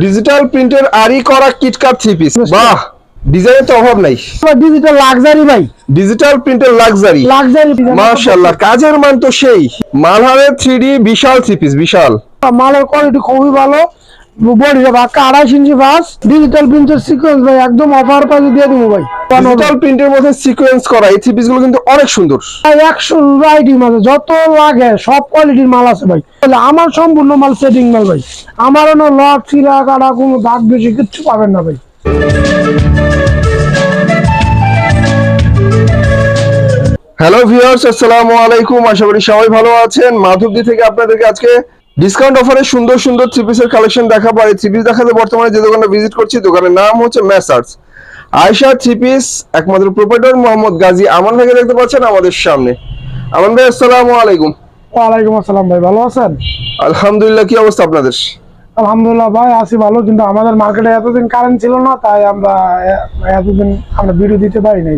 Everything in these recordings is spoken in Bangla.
ডিজিটাল প্রিন্টের আরি করা কিটকাট থ্রি পিস বাহ ডিজাইনের তো অভাব নাই। ডিজিটাল লাক্সারি ভাই। ডিজিটাল প্রিন্টের লাক্সারি লাক্সারি মাশাআল্লাহ কাজের মান তো সেই। মালহারের থ্রি ডি বিশাল থ্রি পিস বিশাল। মালের কোয়ালিটি খুবই ভালো। বডিটা বাক্কা আড়াইশ ইঞ্চি ফাস ডিজিটাল প্রিন্টের সিকোয়েন্স ভাই একদম অফার প্রাইসে দিয়ে দেবো ভাই। ডিজিটাল প্রিন্টের মধ্যে সিকোয়েন্স করা এই থ্রি পিসগুলো কিন্তু অনেক সুন্দর। একশো যত লাগে সব কোয়ালিটির মাল আছে ভাই। তাহলে আমার সম্পূর্ণ মাল সেটিং মাল ভাই। আমার লট চিরা কাটা কোনো দাগ বেশি কিচ্ছু পাবেন না ভাই। হ্যালো ভিউয়ার্স আসসালামু আলাইকুম আশা করি সবাই ভালো আছেন। মাধবদী থেকে আপনাদেরকে আজকে ডিসকাউন্ট অফারে সুন্দর সুন্দর থ্রি পিসের কালেকশন দেখাবো আর এই থ্রি পিস দেখাতে বর্তমানে যে দোকানটা ভিজিট করছি দোকানের নাম হচ্ছে ম্যাসার্স আয়শা থ্রি পিস একমাত্র প্রোপাইটর মোহাম্মদ গাজী আমান ভাইকে দেখতে পাচ্ছেন আমাদের সামনে। আমান ভাই আসসালামু আলাইকুম। ওয়ালাইকুম আসসালাম ভাই ভালো আছেন? আলহামদুলিল্লাহ কি অবস্থা আপনাদের? আলহামদুলিল্লাহ ভাই আছি ভালো কিন্তু আমাদের মার্কেটে এতদিন কারেন্ট ছিল না তাই আমরা এতদিন আমরা ভিডিও দিতে পারি নাই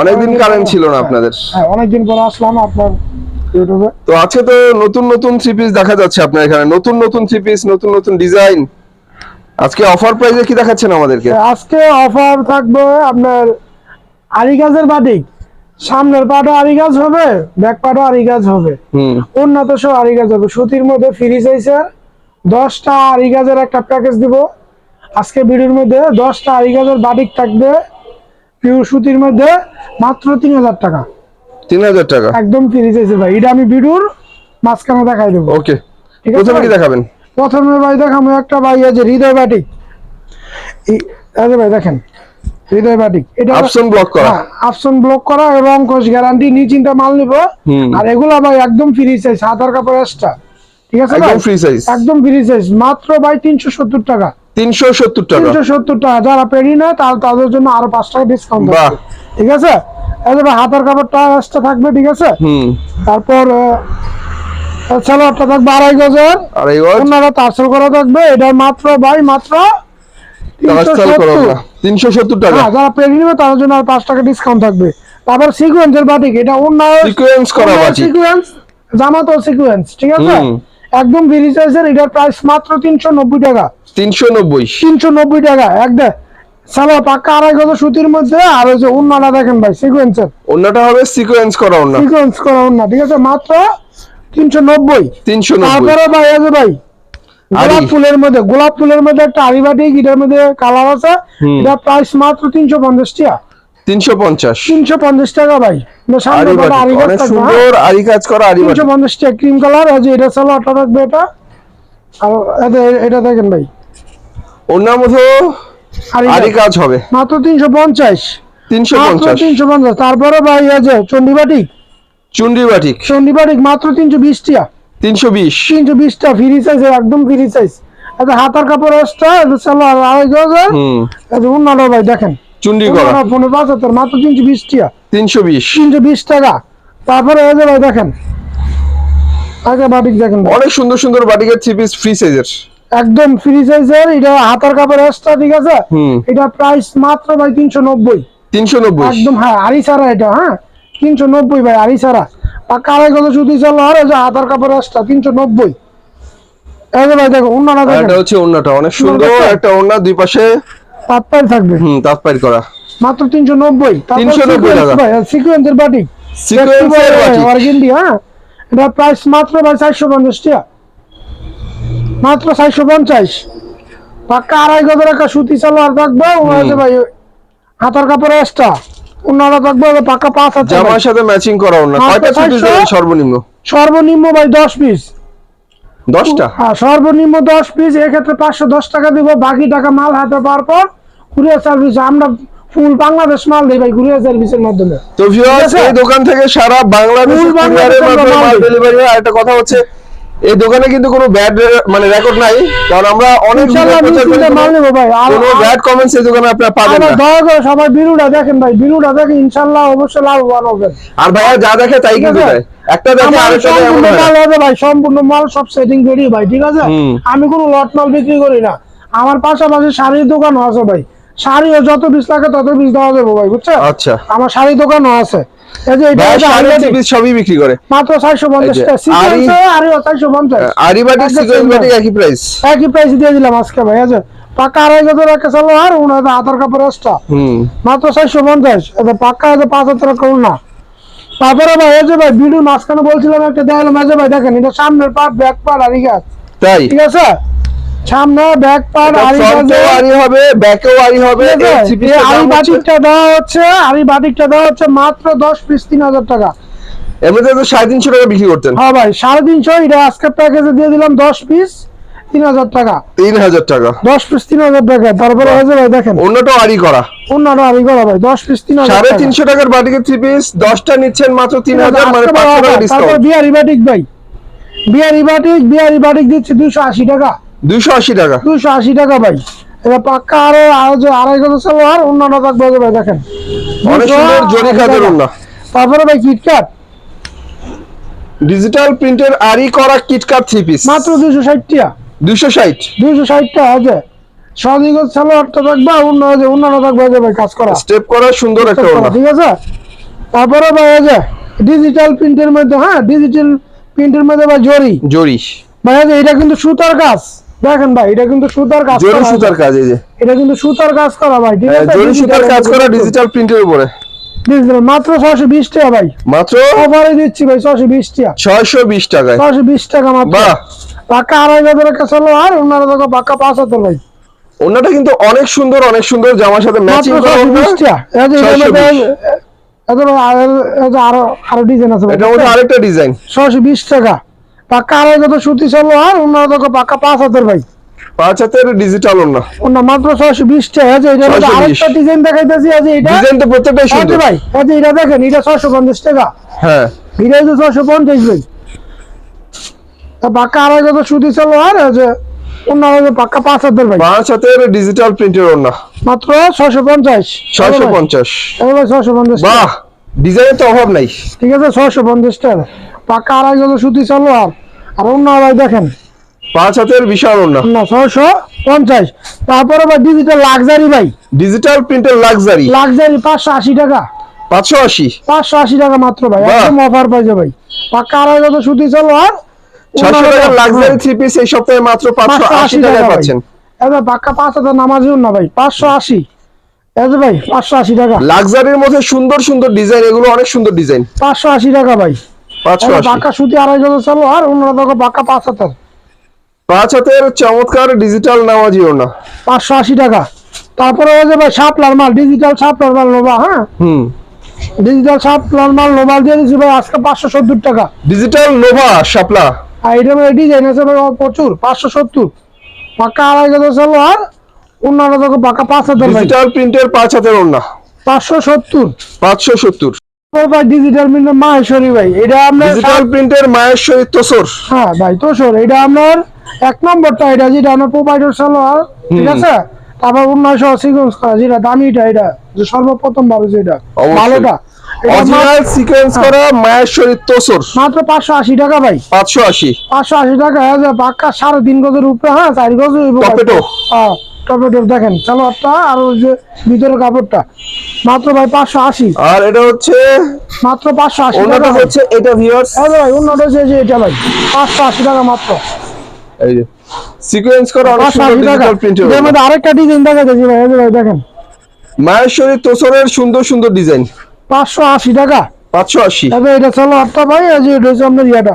অনেকদিন কারেন্ট ছিল না আপনাদের। হ্যাঁ অনেকদিন পর আসলাম আপনার তো আজকে তো নতুন নতুন থ্রি পিস দেখা যাচ্ছে আপনার এখানে। নতুন নতুন থ্রি পিস নতুন নতুন ডিজাইন আজকে অফার প্রাইসে কি দেখাচ্ছেন আমাদেরকে? আজকে অফার থাকবে আপনার আরি গাছের বাটিক। সামনের পাটা আরি গাছ হবে ব্যাক পাটা আরি গাছ হবে। হুম। উন্নত সব আরি গাছ হবে। সুতির মধ্যে ফ্রি চাইছে দশটা আরি গাছের একটা প্যাকেজ দিব। আজকে ভিডিওর মধ্যে দশটা আরি গাছের বাটিক থাকবে। পিওর সুতির মধ্যে মাত্র তিন হাজার টাকা। তিন হাজার টাকা। একদম ফ্রি চাইছে ভাই। এটা আমি ভিডিওর মাঝখানে দেখাই দেবো। ওকে। প্রথমে কি দেখাবেন? প্রথমে ভাই দেখাবো একটা ভাই আছে হৃদয় বাটিক। এই- এই ভাই দেখেন। হৃদয় বাটিক। এটা অপশন ব্লক করা। অপশন ব্লক করা রং কোষ গ্যারান্টি নিচিন্তা মাল নিব। আর এগুলা ভাই একদম ফ্রি সাইজ হাতার কাপড় এক্সট্রা ঠিক আছে একদম ফ্রি সাইজ একদম ফ্রি সাইজ মাত্র ভাই তিনশো সত্তর টাকা। তিনশো সত্তর টাকা। তিনশো সত্তর টাকা। যারা পেরি না তার তাদের জন্য আরও পাঁচ টাকা ডিসকাউন্ট। ঠিক আছে? কাপড়টা এক্সট্রা থাকবে ঠিক আছে? হুম। তারপর সালোয়ারটা থাকবে আড়াই গজের। ওয়াচ ওনারা তারসেল করা থাকবে এটা মাত্র ভাই মাত্র তিনশো সত্তর। টাকা। হ্যাঁ যারা নিবে তাদের জন্য আর পাঁচ টাকা ডিসকাউন্ট থাকবে। তারপর সিকোয়েন্সের বাটিক এটা অন্য সিকোয়েন্স করা সিকোয়েন্স জামা তো সিকোয়েন্স ঠিক আছে? একদম ফ্রি সাইজের এটার প্রাইস মাত্র তিনশো নব্বই টাকা। তিনশো নব্বই। তিনশো নব্বই টাকা একদম সালো পাক্কা আড়াই গজ সুতির মধ্যে আর ওই যে উন্নাটা দেখেন ভাই সিকোয়েন্সের অন্যটা হবে সিকোয়েন্স করা অন্য সিকোয়েন্স করা উন্না ঠিক আছে? মাত্র তিনশো নব্বই। তিনশো তারপরে ভাই আছে ভাই গোলাপ ফুলের মধ্যে গোলাপ ফুলের মধ্যে একটা আড়ি বাটি এটার মধ্যে কালার আছে। এটা প্রাইস মাত্র তিনশো পঞ্চাশ টাকা। তিনশো পঞ্চাশ। তিনশো পঞ্চাশ টাকা ভাই। হ্যাঁ? সুন্দর আরি কাজ করা আরি তিনশো পঞ্চাশ টাকা ক্রিম কালার আছে এটা চালো আটা থাকবে এটা। আর এটা- দেখেন ভাই। অন্যের মধ্যে আরি কাজ হবে। মাত্র তিনশো পঞ্চাশ। তিনশো মাত্র পঞ্চাশ তিনশো পঞ্চাশ। তারপরে ভাই আছে চন্ডিবাটিক চুন্ডি বাটিক চন্ডিবাটিক মাত্র তিনশো বিশ টাকা তিনশো বিশ। তিনশো বিশ টাকা ফ্রি সাইজ একদম ফ্রি সাইজ এটা হাতার কাপড় এক্সট্রা এটা চালো আর আড়াই হুম। এটা উন্নাটা ভাই দেখেন। চুন্ডি করা। উন্নাটা পনেরো পাঁচাত্তর মাত্র তিনশো বিশ টাকা তিনশো বিশ। তিনশো বিশ টাকা। তারপরে এই যে ভাই দেখেন। আগে বাটিক দেখেন। অনেক সুন্দর সুন্দর বাটিকের থ্রি পিস ফ্রি সাইজের একদম ফ্রি সাইজের এটা হাতার কাপড় এক্সট্রা ঠিক আছে? এটা প্রাইস মাত্র ভাই তিনশো নব্বই। তিনশো নব্বই। একদম হ্যাঁ আড়ি ছাড়া এটা হ্যাঁ? তিনশো নব্বই ভাই আড়ি ছাড়া পাক্কা আড়াই কত সুতি চাল আর যে হাতার কাপড় এক্সট্রা তিনশো নব্বই। ভাই দেখো অন্যরা আর এটা হচ্ছে ওন্নাটা অনেক সুন্দর একটা ওন্না দুই পাশে পাত পাই থাকবে। হুম তাঁত পাইর করা। মাত্র তিনশো নব্বই। 390 টাকা। সিকুয়েন্সের বাটি সিকোয়েন্সের বাটি অর্গেন্ডি হ্যাঁ? এটা প্রাইস মাত্র ভাই চারশো পঞ্চাশ টাকা। মাত্র চারশো পঞ্চাশ। পাক্কা আড়াই গজের একটা সুতি সালোয়ার থাকবে ভাই হাতার কাপড় এক্সট্রা ওনারা থাকবে পাক্কা পাঁচ হাজার জামার সাথে ম্যাচিং করা ওন্না মাত্র কয়টা 500? সর্বনিম্ন। সর্বনিম্ন ভাই দশ পিস দশটা? হ্যাঁ সর্বনিম্ন দশ পিস এক্ষেত্রে পাঁচশো দশ টাকা দিব বাকি টাকা মাল হাতে পাওয়ার পর কুরিয়ার সার্ভিস আমরা ফুল বাংলাদেশ মাল দিই ভাই কুরিয়ার সার্ভিসের মাধ্যমে। তো ভিউয়ার্স এই দোকান থেকে সারা বাংলাদেশে কুরিয়ারের মাধ্যমে মাল মাল ডেলিভারি হয়। একটা কথা হচ্ছে এই দোকানে কিন্তু কোনো ব্যাড মানে রেকর্ড নাই কারণ আমরা অনেক মাল নেব ভাই। আর কোনো ব্যাড কমেন্টস এই দোকানে আপনারা পাবেন না। দয়া করে সবাই বিরুটা দেখেন ভাই বিরুটা দেখে ইনশাল্লাহ অবশ্যই লাভবান হবেন। আর ভাইয়া যা দেখে তাই কিন্তু? দেয়। একটা দেখে আমার আরেকটা। মাল হবে ভাই সম্পূর্ণ মাল সব সেটিং করি ভাই ঠিক আছে? আমি কোনো লট মাল বিক্রি করি না। আমার পাশাপাশি শাড়ির দোকানও আছে ভাই। শাড়িও যত পিস লাগে তত পিস দেওয়া যাবে ভাই বুঝছ আচ্ছা। আমার শাড়ি দোকানও আছে। এই যে এটা ভাই হচ্ছে শাড়ি আড়িবাটি। থ্রি সবই বিক্রি করে। মাত্র চারশো পঞ্চাশ এই যে, টাকা। আড়ি- সিকোয়েন্সে আড়িও আরিবাটিক সিকোয়েন্স বাটিক একই প্রাইস একই প্রাইস দিয়ে দিলাম আজকে ভাই আছে পাকা আড়াই হাজার টাকা চালো আর আধার কাপড় এক্সট্রা মাত্র চারশো পঞ্চাশ। এটা পাক্কা আছে পাঁচ হাজার করুন না। তারপরে ভাই এই যে ভাই ভিডিওর মাঝখানে বলছিলাম একটা দেখালাম এই যে ভাই দেখেন এটা সামনের পার্ট ব্যাক আড়ি গাছ। ঠিক আছে? সামনে ব্যাক আড়ি ফ্রন্টেও আরি হবে ব্যাকেও আরি হবে বাটিকটা দেওয়া হচ্ছে বাটিকটা দেওয়া হচ্ছে মাত্র দশ পিস তিন হাজার টাকা। এমনিতে তো সাড়ে তিনশো টাকা বিক্রি করতেন। হ্যাঁ ভাই সাড়ে তিনশো এটা আজকে প্যাকেজে দিয়ে দিলাম দশ পিস তিন হাজার টাকা। তিন হাজার টাকা। দশ পিস তিন হাজার টাকা। তারপরে হয়েছে ভাই দেখেন। অন্যটাও আরি করা। অন্যান্য আড়ি করা ভাই দশ পিস তিন হাজার সাড়ে। তিনশো টাকার বাটিকে থ্রি পিস দশটা নিচ্ছেন মাত্র তিন হাজার মানে পাঁচশো টাকা ডিসকাউন্ট বিয়ারি বাটিক ভাই। বিয়ারি বাটিক বিয়ারি বাটিক দিচ্ছে দুশো আশি টাকা। দুইশো আশি টাকা। দুশো আশি টাকা ভাই। এটা পাক্কা আরও আরও আড়াই গজ চালো অন্যান্য থাকবে ভাই দেখেন। অনেক সুন্দর জরি খাদের টাকা। তারপরে ভাই কিটকাট ডিজিটাল প্রিন্টের আরি করা কিটকাট থ্রি পিস মাত্র দুশো ষাট টাকা। দুইশো ষাট। দুশো ষাট আছে সদিগজ চালো থাকবে অন্য যে অন্যান্য থাকবে ভাই কাজ করা। স্টেপ করা সুন্দর একটা ঠিক আছে? তারপরে ভাই ডিজিটাল প্রিন্টের মধ্যে হ্যাঁ? ডিজিটাল প্রিন্টের মধ্যে ভাই জরি। জরি। ভাই এটা কিন্তু সুতার কাজ। দেখেন ভাই এটা কিন্তু সুতার কাজ জরি সুতার কাজ এই যে। এটা কিন্তু সুতার কাজ করা ভাই ঠিক হ্যাঁ, আছে জরি সুতার কাজ করা ডিজিটাল প্রিন্টের উপরে। ডিজিটাল মাত্র ছশো বিশ টাকা ভাই। মাত্র? অফারে দিচ্ছি ভাই ছশো বিশ টাকা। ছয়শো বিশ টাকায়। ছশো বিশ টাকা মাত্র। বাহ। পাক্কা আড়াই হাজার টাকা চলো আর অন্যান্য টাকা পাক্কা পাঁচ হাজার ভাই। ওনাটা কিন্তু অনেক সুন্দর অনেক সুন্দর জামার সাথে ম্যাচিং করা টাকা। 620 আরও আরও ডিজাইন আছে এটার আরেকটা ডিজাইন ছশো বিশ টাকা। পাক্কা আড়াই সুতি চলো আর অন্যান্য টাকা পাক্কা পাঁচ হাজার ভাই। পাঁচ হাতের ডিজিটাল ওড়না। অন্য মাত্র ছশো বিশ টাকা মধ্যে 620 আরেকটা ডিজাইন দেখাইতেছি যে এটা। ডিজাইন তো প্রত্যেকটাই সুন্দর। ভাই এটা দেখেন এটা ছশো পঞ্চাশ টাকা। হ্যাঁ। এটা হচ্ছে ছশো পঞ্চাশ ভাই। তা পাক্কা আড়াই সুতি চলো আর যে পাঁচ ভাই। পাঁচ হাতের ডিজিটাল প্রিন্টের ওড়না। মাত্র ছশো পঞ্চাশ। ছয়শো পঞ্চাশ। ছশো পঞ্চাশ। বাহ! ডিজাইনের তো অভাব নাই। ঠিক আছে ছশো পঞ্চাশ টাকা। পাক্কা আড়াই হাজার সুতি চলো আর আর অন্য ভাই দেখেন। পাঁচ হাতের বিশাল ওড়না। না ছশো পঞ্চাশ। তারপরে ভাই ডিজিটাল লাক্সারি ভাই। ডিজিটাল প্রিন্টের লাক্সারি লাক্সারি পাঁচশো আশি টাকা। পাঁচশো আশি। পাঁচশো আশি টাকা মাত্র ভাই। একদম অফার পাইছে ভাই। পাক্কা আড়াই হাজার সুতি চলো আর ছয়শো টাকার লাক্সারি থ্রি পিস এই সপ্তাহে মাত্র পাঁচশো আশি টাকায় পাচ্ছেন। এবার পাক্কা পাঁচ হাজার নামাজিও না ভাই পাঁচশো আশি। ভাই পাঁচশো আশি টাকা। লাক্সারির মধ্যে সুন্দর সুন্দর ডিজাইন এগুলো অনেক সুন্দর ডিজাইন পাঁচশো আশি টাকা ভাই। পাঁচশো পাক্কা সুতি আড়াই হাজার চলো আর অন্য টাকা পাক্কা পাঁচ হাজার পাঁচ হাতের চমৎকার ডিজিটাল নামাজি ওড়না। পাঁচশো আশি টাকা। তারপরে ওই যে ভাই সাপলার মাল ডিজিটাল সাপলার মাল নোবা হ্যাঁ? হুম। ডিজিটাল সাপলার মাল নোবাল দিয়ে দিচ্ছি ভাই আজকে পাঁচশো সত্তর টাকা। ডিজিটাল নোভা এটা মানে ডিজাইন আছে ভাই প্রচুর পাঁচশো সত্তর। পাক্কা আড়াই হাজার চলো আর অন্যান্য টাকা পাক্কা পাঁচ হাজার ডিজিটাল প্রিন্টের পাঁচ হাতের ওড়না। পাঁচশো সত্তর। পাঁচশো সত্তর। ভাই ডিজিটাল মিন্টার মাহেশ্বরী ভাই এটা আপনার ডিজিটাল প্রিন্টের সহিত তোসর। হ্যাঁ ভাই তো শোন এটা আপনার এক নম্বরটা এটা যেটা আপনার প্রোভাইডার সালোয়ার ঠিক আছে? তারপর উন্নয়স সিকোয়েন্স করা যেটা দামিটা এটা যে সর্বপ্রথম ভাবে যেটা ভালোটা। অরিজিনাল সিকোয়েন্স করা সহিত তোসর। মাত্র পাঁচশো আশি টাকা ভাই। পাঁচশো আশি। পাঁচশো আশি টাকা হ্যাঁ যে পাক্কা সাড়ে তিন গজের উপরে হ্যাঁ চার গজ টপেটো। হ্যাঁ। দেখেন সালোয়ারটা আর ওই যে ভিতরের কাপড়টা। মাত্র ভাই পাঁচশো আশি। আর এটা হচ্ছে মাত্র পাঁচশো আশি টাকা হচ্ছে এটা ভিউয়ার্স এই যে ভাই অন্যটা হচ্ছে যে এটা ভাই পাঁচশো আশি টাকা মাত্র। এই যে সিকোয়েন্স করা অনেক সুন্দর ডিজিটাল এর মধ্যে আরেকটা ডিজাইন দেখা যাচ্ছে ভাই এই ভাই দেখেন। মায়ের সহিত তোসরের সুন্দর সুন্দর ডিজাইন পাঁচশো আশি টাকা। পাঁচশো আশি। এটা চলো আটটা ভাই এই যে এটা হচ্ছে আপনার ইয়েটা।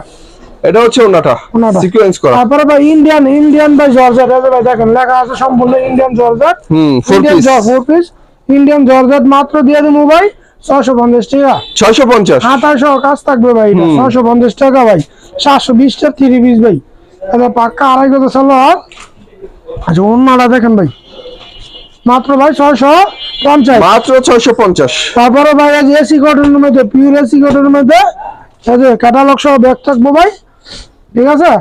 এটা হচ্ছে ওনাটা। ওনাটা। সিকোয়েন্স করা। তারপরে ভাই ইন্ডিয়ান ইন্ডিয়ান ভাই জর্জেট যে ভাই দেখেন লেখা আছে সম্পূর্ণ ইন্ডিয়ান জর্জেট। হুম four piece four piece Indian georgette মাত্র দিয়ে দেবো ভাই ছশো পঞ্চাশ টাকা। ছয়শো পঞ্চাশ। হাতায় কাজ থাকবে ভাই। ছশো পঞ্চাশ টাকা ভাই। সাতশো বিশটা থ্রি পিস ভাই। এটা পাক্কা আড়াই কথা চলো আচ্ছা অন্যটা দেখেন ভাই। মাত্র ভাই ছয়শো পঞ্চাশ। মাত্র ছয়শো পঞ্চাশ। তারপরে ভাই আজ এসি কটনের মধ্যে পিওর এসি কটনের মধ্যে ক্যাটালগ সহ ব্যাগ থাকব ভাই। ঠিক আছে?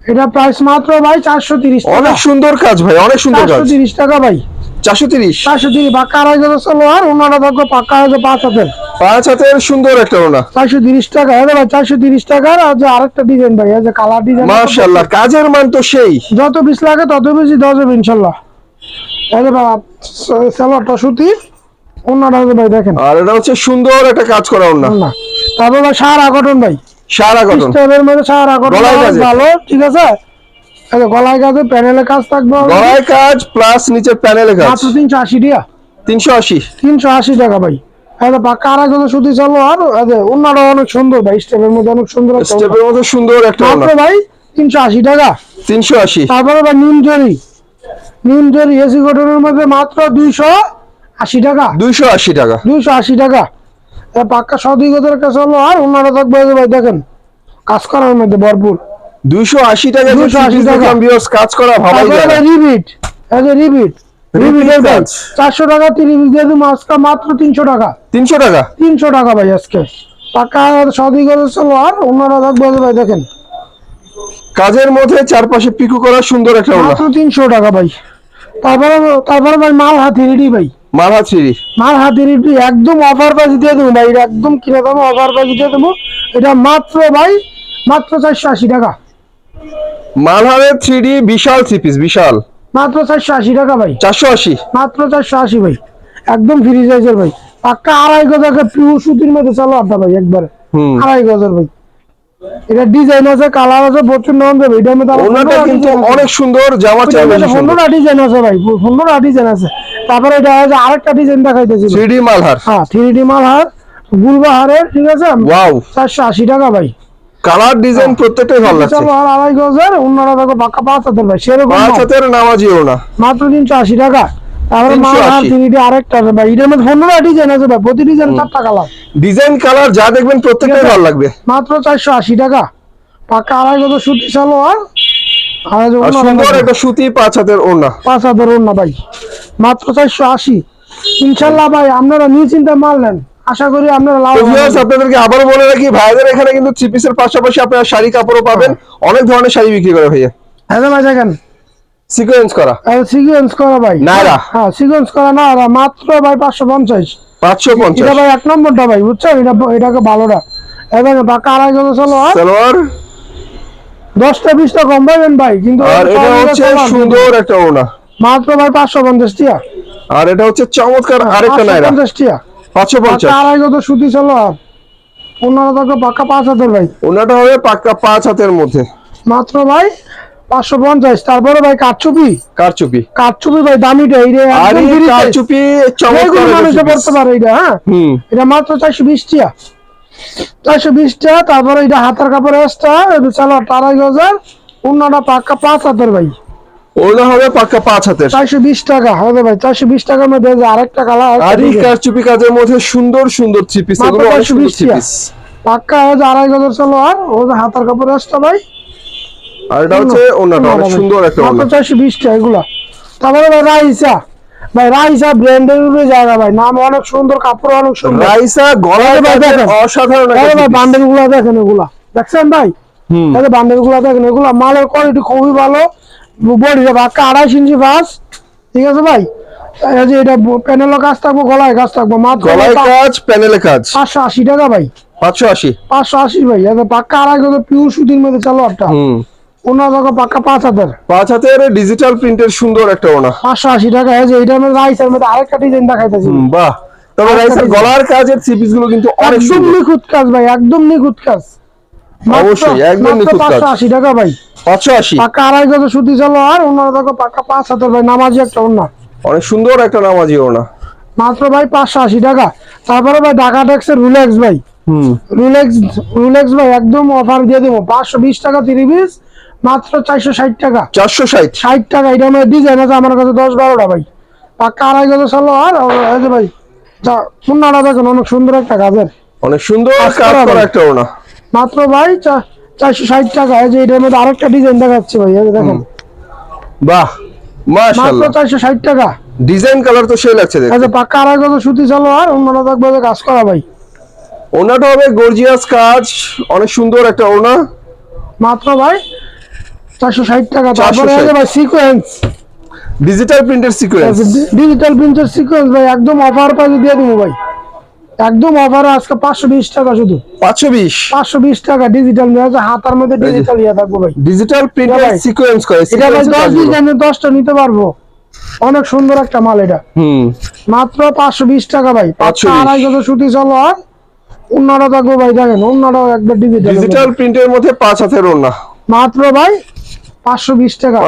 এটা প্রাইস মাত্র ভাই চারশো তিরিশ অনেক সুন্দর কাজ ভাই অনেক সুন্দর চারশো কাজ তিরিশ টাকা ভাই। চারশো তিরিশ? চারশো তিরিশ পাক্কা আড়াই হাজার চলো আর অন্যটা থাকবে পাক্কা হাজার পাঁচ হাজার পাঁচ হাতের সুন্দর একটা ওনা চারশো তিরিশ টাকা হ্যাঁ ভাই চারশো তিরিশ টাকার আর যে আরেকটা ডিজাইন ভাই যে কালার ডিজাইন মাশাল্লাহ কাজের মান তো সেই। যত পিস লাগে তত বেশি দেওয়া যাবে ইনশাল্লাহ এই যে বাবা সালোয়ারটা সুতির অন্যটা ভাই দেখেন। আর এটা হচ্ছে সুন্দর একটা কাজ করা ওনা তারপর ভাই সারা কটন ভাই। সারা কটন স্টেপের মধ্যে সারা কটন ভালো ঠিক আছে? এই গলায় কাজে প্যানেলে কাজ থাকবে গলায় কাজ প্লাস নিচের প্যানেলে কাজ। মাত্র তিনশো আশি টাকা তিনশো আশি। তিনশো আশি টাকা ভাই। এই যে পাক্কা আড়াই কথা সুতি চলো? আর অন্যটা অনেক সুন্দর ভাই স্টেপের মধ্যে অনেক সুন্দর স্টেপের মধ্যে সুন্দর একটা মাত্র ভাই তিনশো আশি টাকা? তিনশো আশি। তারপরে ভাই নিম জরি। নিম জরি এসি কটনের মধ্যে মাত্র দুইশো আশি টাকা। দুইশো আশি টাকা। দুইশো আশি টাকা এ পাক্কা সদিগতের কাছে হলো আর ওনারা থাকবে ভাই দেখেন কাজ করার মধ্যে ভরপুর। দুইশো আশি টাকা 280 টাকা। কাজ করা ভাবাই রিবিট রিবিট Repeat কাজ। চারশো টাকা তিরিশ দিয়ে দেবো আজকে মাত্র তিনশো টাকা। তিনশো টাকা? তিনশো টাকা ভাই আজকে। পাক্কা সদিগতের চলো আর ওনারা থাকবে ভাই দেখেন। কাজের মধ্যে চারপাশে পিকু করা সুন্দর একটা মাত্র তিনশো টাকা ভাই। তারপরে তারপরে ভাই মাল হাতি রেডি ভাই। মালহা থ্রি মাল হাতি একদম অফার প্রাইস দিয়ে দেবো ভাই একদম কিনে দেবো অফার প্রাইস দিয়ে দেবো। এটা মাত্র ভাই মাত্র চারশো আশি টাকা। মালহারের থ্রি বিশাল থ্রি বিশাল। মাত্র চারশো আশি টাকা ভাই। চারশো আশি? মাত্র চারশো আশি ভাই। একদম ফ্রি সাইজের ভাই। পাক্কা আড়াই গজাকে পিউ সুতির মধ্যে চালো আড্ডা ভাই একবারে। আড়াই গজার ভাই। এটা ডিজাইন আছে কালার আছে প্রচুর নাম এটার মধ্যে ওনাটা কিন্তু অনেক সুন্দর জামা ডিজাইন আছে ভাই পনেরোটা ডিজাইন আছে। তারপরে এটা আছে আরেকটা ডিজাইন দেখাইতেছি। Three D Malhar. হ্যাঁ থ্রি ডি মাল হার গুলবাহারের ঠিক আছে? ওয়াও। চারশো আশি টাকা ভাই। কালার ডিজাইন প্রত্যেকটাই ভালো লাগছে। আর আড়াই গজার অন্যরা দেখো পাক্কা পাঁচ হাজার ভাই সেরকম পাঁচ হাতের নামাজিও না মাত্র তিনশো আশি টাকা। তারপরে 380 মাল হার আরেকটা আছে ভাই। এটার মধ্যে পনেরোটা ডিজাইন আছে ভাই। প্রতি ডিজাইন চারটা কালার ডিজাইন কালার যা দেখবেন প্রত্যেকটাই ভালো লাগবে। মাত্র চারশো আশি টাকা। পাক্কা আড়াই গজ সুতি চালো আর আর এই যে আর অন্যরা সুন্দর একটা সুতি পাঁচ হাতের ওড়না। পাঁচ ভাই। মাত্র চারশো আশি। ইনশাল্লাহ ভাই আপনারা নিয়ে চিন্তা মাল নেন। আশা করি আপনারা লাভ আপনাদেরকে আবারও বলে রাখি ভাইদের এখানে কিন্তু থ্রি পিসের পাশাপাশি আপনারা শাড়ি কাপড়ও পাবেন। অনেক ধরনের শাড়ি বিক্রি করে ভাইয়া। হ্যাঁ ভাই দেখেন। সিকোয়েন্স করা। সিকুয়েন্স করা ভাই। নায়রা। হ্যাঁ সিকুয়েন্স করা না মাত্র ভাই পাঁচশো পঞ্চাশ। পাঁচশো এটা ভাই এক নম্বরটা ভাই বুঝছেন? এটা এটাকে ভালোটা। এবং আড়াই সালোয়ার। দশটা বিশটা কম পাবেন ভাই কিন্তু আর এটা হচ্ছে সুন্দর একটা ওড়না। মাত্র ভাই পাঁচশো পঞ্চাশ টিয়া। আর এটা হচ্ছে চমৎকার আরেকটা নাইরা। পঞ্চাশ টিয়া। পাঁচশো পঞ্চাশ। আড়াই গজ সুতি চলো আর পাক্কা পাঁচ হাজার ভাই। ওনাটা হবে পাক্কা পাঁচ হাতের মধ্যে। মাত্র ভাই পাঁচশো পঞ্চাশ তারপরে ভাই কাঠচুপি কাঠচুপি ভাই দামিটা মানুষে পড়তে পারে এটা হ্যাঁ? এটা মাত্র চারশো বিশ টিয়া চারশো বিশ টিয়া তারপরে এটা হাতের কাপড় এক্সট্রা আড়াই হাজার অন্যটা পাক্কা পাঁচ হাতের ভাই। হবে পাক্কা পাঁচ হাতের। চারশো বিশ টাকা হবে ভাই চারশো বিশ টাকার মধ্যে আরেকটা কালার আর এই কাজের মধ্যে সুন্দর সুন্দর থ্রি পিস মাত্র এগুলো অনেক 420 সুন্দর থ্রি টিয়া। পিস পাক্কা আড়াই হাজার চলো আর ও যে হাতের কাপড় এক্সট্রা ভাই। আর এটা হচ্ছে ওনাটা অনেক সুন্দর একটা মাত্র ওনা চারশো বিশ টাকা এগুলা। তারপরে ভাই রাইসা। ভাই রাইসা ব্র্যান্ডের উপরে ভাই নাম অনেক সুন্দর কাপড় অনেক সুন্দর। রাইসা যে ভাই দেখেন। অসাধারণ একটা ভাই বান্ডেলগুলা দেখেন এগুলা। দেখছেন ভাই? হুম। যে বান্ডেলগুলা দেখেন এগুলা মালের কোয়ালিটি খুবই ভালো। বডিটা বাক্কা আড়াইশ ইঞ্চি ফাঁস ঠিক আছে ভাই? যে এটা প্যানেলও কাজ থাকব গলায় কাজ থাকব। মাত্র গলায় কাজ প্যানেলে কাজ। পাঁচশো আশি টাকা ভাই। পাঁচশো আশি। পাঁচশো আশি ভাই পাক্কা আড়াই পিউর সুতির মধ্যে চালো একটা হুম। ওনার টাকা পাক্কা পাঁচ হাজার পাঁচ হাতের ডিজিটাল প্রিন্টের সুন্দর একটা ওনা। পাঁচশো আশি টাকা এই যে মধ্যে রাইসের মধ্যে আরেকটা ডিজাইন দেখাইতেছি। বাহ। তবে রাইসের গলার কাজের থ্রি গুলো কিন্তু একদম নিখুঁত কাজ ভাই একদম নিখুঁত কাজ। অবশ্যই, একদম নিখুঁত কাজ। পাঁচশো আশি টাকা ভাই। পাঁচশো আশি। আড়াই গজ সুতি চলো আর ওনার পাঁচ হাজার ভাই নামাজি একটা ওনা। অনেক সুন্দর একটা নামাজি ওনা। মাত্র ভাই পাঁচশো আশি টাকা। তারপরে ভাই ঢাকা ট্যাক্সের রুলেক্স ভাই। হুম। রুলেক্স রুলেক্স ভাই একদম অফার দিয়ে দেবো। পাঁচশো বিশ টাকা তিরিশ পিস মাত্র চারশো ষাট টাকা। চারশো ষাট? ষাট টাকা এটা আমার ডিজাইন আছে আমার কাছে দশ বারোটা ভাই। পাক্কা আড়াই গজ চলো আর যে ভাই যা দেখুন অনেক সুন্দর একটা কাজের। অনেক সুন্দর। একটা ওনা মাত্র ভাই চারশো ষাট টাকা এই যে এটার মধ্যে আরেকটা ডিজাইন দেখাচ্ছে ভাই এই দেখেন। বাহ মাত্র চারশো ষাট টাকা। ডিজাইন কালার তো সেই লাগছে দেখতে। যে পাক্কা আড়াই গজ সুতি চলো আর দেখব যে কাজ করা ভাই। ওনাটা হবে গর্জিয়াস কাজ অনেক সুন্দর একটা ওনা মাত্র ভাই চারশো ষাট টাকা তারপরে যে ভাই সিকোয়েন্স ডিজিটাল প্রিন্টের সিকোয়েন্স ডিজিটাল প্রিন্টের সিকোয়েন্স ভাই একদম অফার প্রাইসে দিয়ে দেবো ভাই। একদম অফার আজকে পাঁচশো বিশ টাকা শুধু। পাঁচশো বিশ? পাঁচশো বিশ টাকা ডিজিটাল হাতার মধ্যে ডিজিটাল ইয়ে থাকব ভাই। ডিজিটাল প্রিন্টের। সিকোয়েন্স করে এটা ভাই sequence এর দশ কাজগুলো। দশটা নিতে পারব। অনেক সুন্দর একটা মাল এটা। হুম। মাত্র পাঁচশো বিশ টাকা ভাই। 520 পাঁচশো আড়াই গজ সুতি চলো আর অন্যটা থাকব ভাই দেখেন অন্যটাও একবার ডিজিটাল ডিজিটাল প্রিন্টের মধ্যে পাঁচ হাতের ওড়না। মাত্র ভাই টাকা।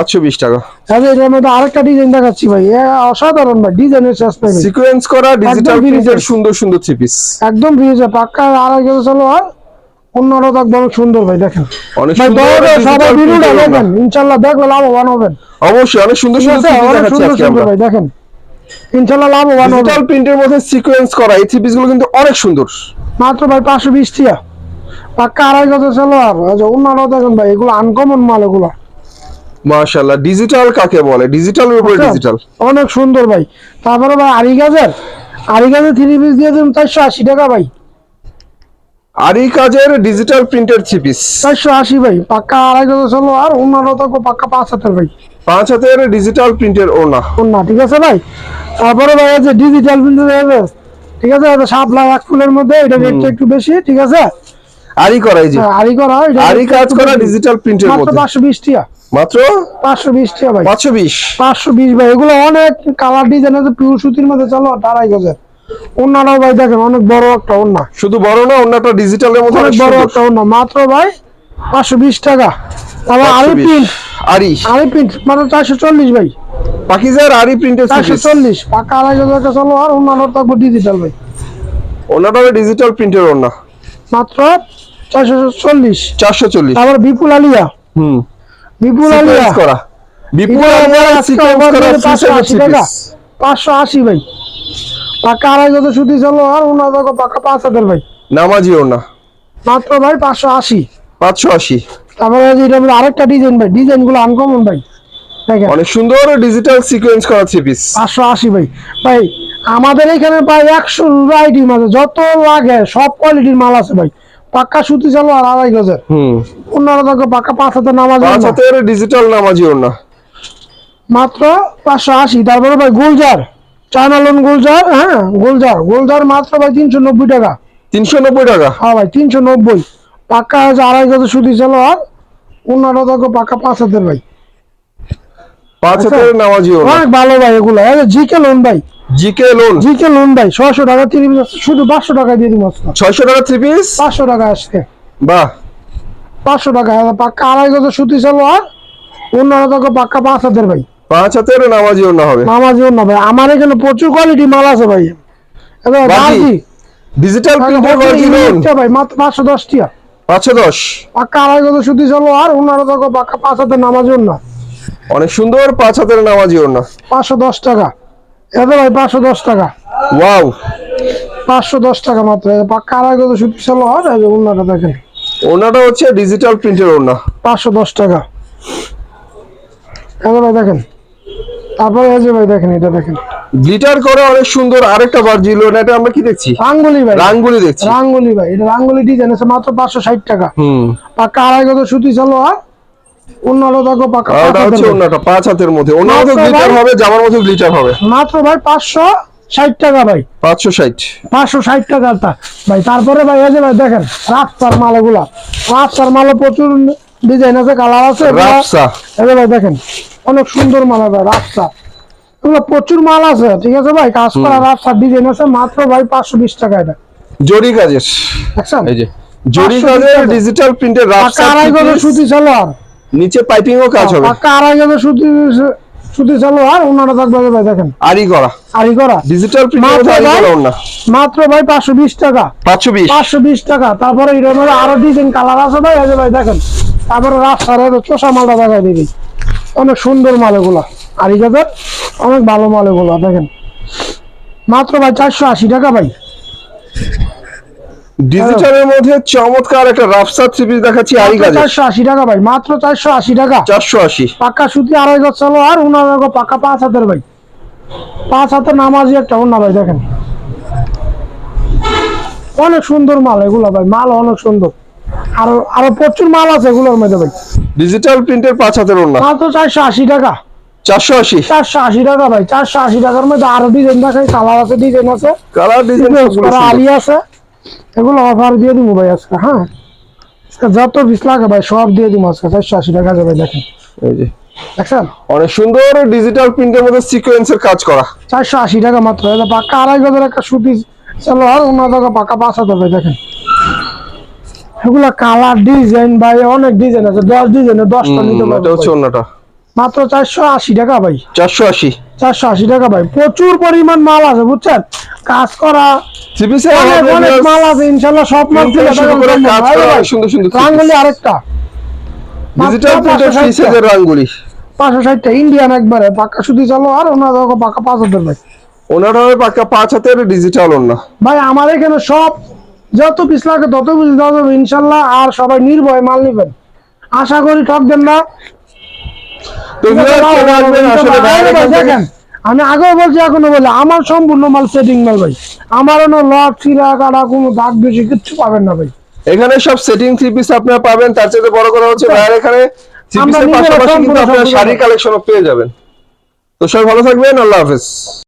টাকা। আচ্ছা এটার মধ্যে আরেকটা ডিজাইন দেখাচ্ছি ভাই। অসাধারণ ভাই ডিজাইনের শেষ নাই সিকোয়েন্স করা ডিজিটাল প্রিন্টের সুন্দর সুন্দর থ্রি পিস একদম ভিজে পাক্কা আড়াই চলো আর সুন্দর ভাই দেখেন। অনেক সুন্দর সবাই ভিডিওটা দেখেন। ইনশাল্লাহ দেখলে লাভবান হবেন। অবশ্যই অনেক সুন্দর সুন্দর অনেক সুন্দর সুন্দর ভাই দেখেন। ইনশাল্লাহ লাভবান হবেন। ডিজিটাল প্রিন্টের মধ্যে সিকোয়েন্স করা এই থ্রি পিসগুলো কিন্তু অনেক সুন্দর। মাত্র ভাই পাঁচশো বিশ টিয়া। পাক্কা আড়াই গজ চলো আর অন্যটাও দেখেন ভাই এগুলো আনকমন মাল এগুলো। মাশাআল্লাহ ডিজিটাল কাকে বলে? ডিজিটালের উপরে আচ্ছা। ডিজিটাল অনেক সুন্দর ভাই। তারপরে ভাই আড়ি গাছের আড়ি গাছের থ্রি পিস দিয়ে দিন চারশো আশি টাকা ভাই। আর কাজের ডিজিটাল প্রিন্টের থ্রি পিস চারশো আশি ভাই পাক্কা আড়াই গজ চলো আর অন্যটাও থাকব পাক্কা পাঁচ হাতের ভাই। পাঁচ হাতের ডিজিটাল প্রিন্টের ওড়না। না ঠিক আছে ভাই? তারপরে ভাই আছে ডিজিটাল প্রিন্টার ঠিক আছে এটা সাপলা এক ফুলের মধ্যে এটা রেটটা একটু বেশি ঠিক আছে? আরই করা এই যে। হ্যাঁ, আড়ি করা আরই কাজ করা ডিজিটাল প্রিন্টের মধ্যে। পাঁচশো বিশ টিয়া। মাত্র? পাঁচশো বিশ টিয়া ভাই। পাঁচশো বিশ? পাঁচশো বিশ ভাই এগুলো অনেক কালার ডিজাইন আছে পিওর সুতির মধ্যে চলো আড়াই গজের ভাই দেখেন অনেক বড় একটা অন্য শুধু বড় না অন্যটা ডিজিটালের মধ্যে অনেক বড় একটা অন্য মাত্র ভাই পাঁচশো বিশ টাকা। তারপর আড়ি 520 প্রিন্ট আরই আড়ি। প্রিন্ট মাত্র চারশো চল্লিশ ভাই। পাকিজার আরই প্রিন্টের থ্রি চারশো পিস চল্লিশ। পাকা আড়াই গজের একটা চলো আর অন্যান্য থাকব ডিজিটাল ভাই। ওনাটা ডিজিটাল প্রিন্টের ওড়না। মাত্র চারশো চল্লিশ। চারশো চল্লিশ। তারপর বিপুল আলিয়া। হুম। বিপুল আলিয়া। করা। বিপুল আলিয়া সিকোয়েন্স করা 580 টাকা। পিস পাঁচশো আশি ভাই। পাকা আড়াই গজ সুতি চলো আর অন্য দেখো পাকা পাঁচ হাজার ভাই। নামাজি ওড়না। মাত্র ভাই পাঁচশো আশি। পাঁচশো আশি। তারপরে এটা মধ্যে আরেকটা ডিজাইন ভাই। ডিজাইনগুলো আনকমন ভাই অনেক সুন্দর ডিজিটাল সিকোয়েন্স করা থ্রি পিস পাঁচশো আশি ভাই। ভাই আমাদের এখানে প্রায় একশো আইটেম আছে। যত লাগে সব কোয়ালিটির মাল আছে ভাই। পাক্কা সুতি চালো আর আড়াই গজের। হুম। অন্যরা দেখো পাক্কা পাঁচ হাজার নামাজ পাঁচ হাতের ডিজিটাল নামাজি ওড়না মাত্র পাঁচশো আশি তারপরে ভাই গুলজার চায়না লোন গুলজার হ্যাঁ গুলজার গুলজার মাত্র ভাই তিনশো নব্বই টাকা। তিনশো নব্বই টাকা? হ্যাঁ ভাই তিনশো নব্বই। পাক্কা আছে আড়াই গজ সুতি চালো আর অন্যরা দেখো পাক্কা পাঁচ হাজার ভাই। পাঁচ আচ্ছা। হাতের নামাজি অনেক ভালো ভাই এগুলো। জিকে লোন ভাই জিকে লোন জিকে লোন ভাই ছয়শো টাকা তিন শুধু পাঁচশো টাকা দিয়ে দিব আজকে। ছয়শো টাকা থ্রি পিস পাঁচশো টাকা আজকে। বাহ। পাঁচশো টাকা আর পাক্কা আড়াই গজ সুতি চালো আর অন্যরা দেখো পাক্কা পাঁচ হাজার ভাই। পাঁচ হাতের নামাজি ওড়না হবে। নামাজি অন্য ভাই আমার এখানে প্রচুর কোয়ালিটি মাল আছে ভাই। এবার বাজি, ডিজিটাল প্রিন্টের বাজি লোন ভাই মাত্র পাঁচশো দশ টিয়া। পাঁচশো দশ? পাক্কা আড়াই গজ সুতি চালো আর অন্যরা দেখো পাক্কা পাঁচ হাজার নামাজি অন্য অনেক সুন্দর পাঁচ হাতের নামাজি ওড়না। পাঁচশো দশ টাকা। এত ভাই পাঁচশো দশ টাকা। ওয়াও। পাঁচশো দশ টাকা মাত্র। গজ সুতি চালো আর এই যে অন্যটা দেখেন। ওড়নাটা হচ্ছে ডিজিটাল প্রিন্টের ওড়না। পাঁচশো দশ টাকা। এত ভাই দেখেন। তারপরে এই যে ভাই দেখেন এটা দেখেন। গ্লিটার করে অনেক সুন্দর আরেকটা বাজি লোন এটা আমরা কি দেখছি? রাঙ্গুলি ভাই। রাঙ্গুলি দেখছি। রাঙ্গুলি ভাই এটা রাঙ্গুলি ডিজাইন আছে মাত্র পাঁচশো ষাট টাকা। হুম। পাক্কা আড়াই গজ সুতি চালো আর অন্যটা দেখো পাক্কা ওটা হচ্ছে হাজার পাঁচ হাতের মধ্যে। ওনার গ্লিটার হবে জামার মতো গ্লিটার হবে। মাত্র ভাই পাঁচশো ষাট টাকা ভাই। পাঁচশো ষাট। পাঁচশো ষাট টাকা ভাই তারপরে ভাই এই ভাই দেখেন রাফসার মালে প্রচুর ডিজাইন আছে কালার আছে ভাই দেখেন অনেক সুন্দর মাল ভাই এগুলো প্রচুর মাল আছে ঠিক আছে ভাই? কাজ করা রাফসার ডিজাইন আছে মাত্র ভাই পাঁচশো বিশ টাকা এটা। জরি কাজের। দেখছেন? এই যে জরি 520 কাজের ডিজিটাল প্রিন্টের আড়াই গজের সুতি চালো আর নিচে পাইপিং ও কাজ হবে। পাক্কা আড়াই গজের সুতি সুতি চালু আর ওনারা থাকবে ভাই দেখেন। আরই করা। আড়ি করা। ডিজিটাল প্রিন্টের মাত্র ভাই? করা ওড়না মাত্র ভাই পাঁচশো বিশ টাকা। পাঁচশো বিশ। পাঁচশো বিশ টাকা। তারপরে মধ্যে আরও ডিজাইন কালার আছে ভাই এই ভাই দেখেন। তারপরে রাস্তার চোষা মালটা দেখাই দিবি। অনেক সুন্দর মাল এগুলা আর এই অনেক ভালো মাল এগুলা দেখেন। মাত্র ভাই চারশো আশি টাকা ভাই। ডিজিটালের মধ্যে চমৎকার একটা রাফসা থ্রি পিস দেখাচ্ছি কাজের চারশো আশি টাকা ভাই মাত্র চারশো আশি টাকা। চারশো আশি। পাক্কা সুতি আড়াই গজ চলো আর উনার গো পাক্কা পাঁচ হাতের ভাই। পাঁচ হাতের নামাজি একটা উন্না ভাই দেখেন। অনেক সুন্দর মাল এগুলো ভাই মাল অনেক সুন্দর। আরও আরও প্রচুর মাল আছে এগুলোর মধ্যে ভাই। ডিজিটাল প্রিন্টের পাঁচ হাতের ওড়না মাত্র চারশো আশি টাকা। চারশো আশি। চারশো আশি টাকা ভাই চারশো আশি টাকার মধ্যে আরও ডিজাইন দেখাই কালার আছে ডিজাইন আছে। কালার ডিজাইন করা আলি আছে। এগুলো অফার দিয়ে দিব ভাই আজকে হ্যাঁ? যত পিস লাগে ভাই সব দিয়ে দিব আজকে চারশো আশি টাকা যাবে দেখেন। এই যে। দেখছেন? অনেক সুন্দর ডিজিটাল প্রিন্টের মধ্যে সিকোয়েন্সের কাজ করা। চারশো আশি টাকা মাত্র এটা পাক্কা আড়াই গজের একটা সুতি সালোয়ার ওনার টাকা পাক্কা পাঁচ হাজার ভাই দেখেন। এগুলা কালার ডিজাইন ভাই অনেক ডিজাইন আছে দশ ডিজাইনের দশটা নিতে পারবে মাত্র চারশো আশি টাকা ভাই। চারশো আশি। চারশো আশি টাকা ভাই। প্রচুর পরিমাণ মাল আছে বুঝছেন? কাজ করা অনেক অনেক মাল আছে ইনশাল্লাহ সব মাল সুন্দর সুন্দর রাঙ্গুলি আরেকটা। ডিজিটাল মাত্র প্রিন্টের 560 ফ্রি সাইজের রাঙ্গুলি। পাঁচশো ষাটটা ইন্ডিয়ান একবারে। সুতি চালো আর ওনার পাক্কা পাঁচ হাজার ভাই। ওনার হবে পাক্কা পাঁচ হাতের ডিজিটাল ওনা ভাই আমার এখানে সব যত পিস লাগে তত পিস দেওয়া যাবে ইনশাল্লাহ আর সবাই নির্ভয় মাল নিবেন। আশা করি ঠকবেন না। আমি আগেও বলছি এখনও বলে আমার সম্পূর্ণ মাল সেটিং মাল ভাই। আমার লট চিরা কাটা কোনো দাগ বেশি কিচ্ছু পাবেন না ভাই। এখানে সব সেটিং থ্রি পিস আপনারা পাবেন তার চেয়ে বড় কথা হচ্ছে বাইরে এখানে থ্রি পিসের পাশাপাশি কিন্তু সম্পূর্ণ আপনারা সম্পূর্ণ শাড়ি কালেকশনও পেয়ে যাবেন। তো সবাই ভালো থাকবেন আল্লাহ হাফেজ।